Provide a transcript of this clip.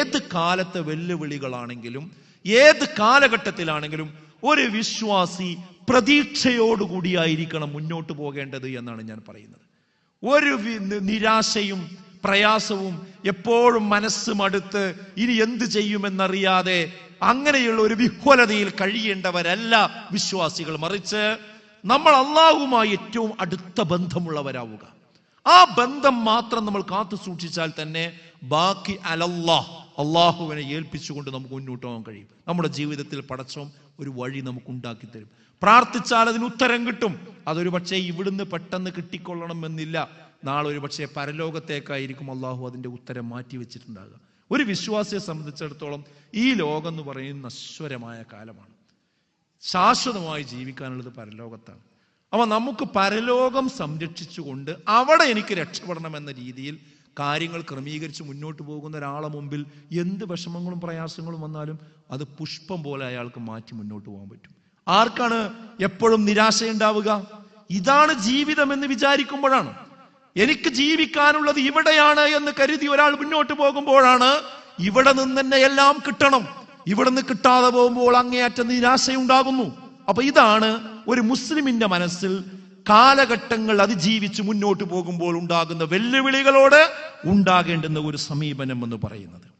ഏത് കാലത്തെ വെല്ലുവിളികളാണെങ്കിലും ഏത് കാലഘട്ടത്തിലാണെങ്കിലും ഒരു വിശ്വാസി പ്രതീക്ഷയോടുകൂടിയായിരിക്കണം മുന്നോട്ട് പോകേണ്ടത് എന്നാണ് ഞാൻ പറയുന്നത്. ഒരു നിരാശയും പ്രയാസവും എപ്പോഴും മനസ്സ് മടുത്ത് ഇനി എന്ത് ചെയ്യുമെന്നറിയാതെ അങ്ങനെയുള്ള ഒരു വിഹ്വലതയിൽ കഴിയേണ്ടവരല്ല വിശ്വാസികൾ. മറിച്ച് നമ്മൾ അള്ളാഹുമായി ഏറ്റവും അടുത്ത ബന്ധമുള്ളവരാവുക. ആ ബന്ധം മാത്രം നമ്മൾ കാത്തു സൂക്ഷിച്ചാൽ തന്നെ ബാക്കി അലല്ലാഹ് അള്ളാഹുവിനെ ഏൽപ്പിച്ചുകൊണ്ട് നമുക്ക് മുന്നോട്ട് പോകാൻ കഴിയും. നമ്മുടെ ജീവിതത്തിൽ പടച്ചോം ഒരു വഴി നമുക്ക് ഉണ്ടാക്കി തരും. പ്രാർത്ഥിച്ചാൽ അതിന് ഉത്തരം കിട്ടും. അതൊരു പക്ഷേ ഇവിടുന്ന് പെട്ടെന്ന് കിട്ടിക്കൊള്ളണം എന്നില്ല നാളെ ഒരു പക്ഷേ പരലോകത്തേക്കായിരിക്കും അള്ളാഹു അതിന്റെ ഉത്തരം മാറ്റി വെച്ചിട്ടുണ്ടാകുക. ഒരു വിശ്വാസിയെ സംബന്ധിച്ചിടത്തോളം ഈ ലോകം എന്ന് പറയുന്ന നശ്വരമായ കാലമാണ്. ശാശ്വതമായി ജീവിക്കാനുള്ളത് പരലോകത്താണ്. അപ്പൊ നമുക്ക് പരലോകം സംരക്ഷിച്ചുകൊണ്ട് അവിടെ എനിക്ക് രക്ഷപ്പെടണം എന്ന രീതിയിൽ കാര്യങ്ങൾ ക്രമീകരിച്ച് മുന്നോട്ട് പോകുന്ന ഒരാളെ മുമ്പിൽ എന്ത് വിഷമങ്ങളും പ്രയാസങ്ങളും വന്നാലും അത് പുഷ്പം പോലെ അയാൾക്ക് മാറ്റി മുന്നോട്ട് പോകാൻ പറ്റും. ആർക്കാണ് എപ്പോഴും നിരാശയുണ്ടാവുക? ഇതാണ് ജീവിതം എന്ന് വിചാരിക്കുമ്പോഴാണ്. എനിക്ക് ജീവിക്കാനുള്ളത് ഇവിടെയാണ് എന്ന് കരുതി ഒരാൾ മുന്നോട്ട് പോകുമ്പോഴാണ് ഇവിടെ നിന്ന് തന്നെ എല്ലാം കിട്ടണം. ഇവിടെ നിന്ന് കിട്ടാതെ പോകുമ്പോൾ അങ്ങേയറ്റം നിരാശയുണ്ടാകുന്നു. അപ്പൊ ഇതാണ് ഒരു മുസ്ലിമിന്റെ മനസ്സിൽ കാലഘട്ടങ്ങൾ അതിജീവിച്ച് മുന്നോട്ട് പോകുമ്പോൾ ഉണ്ടാകുന്ന വെല്ലുവിളികളോട് ഉണ്ടാകേണ്ടുന്ന ഒരു സമീപനം എന്ന് പറയുന്നത്.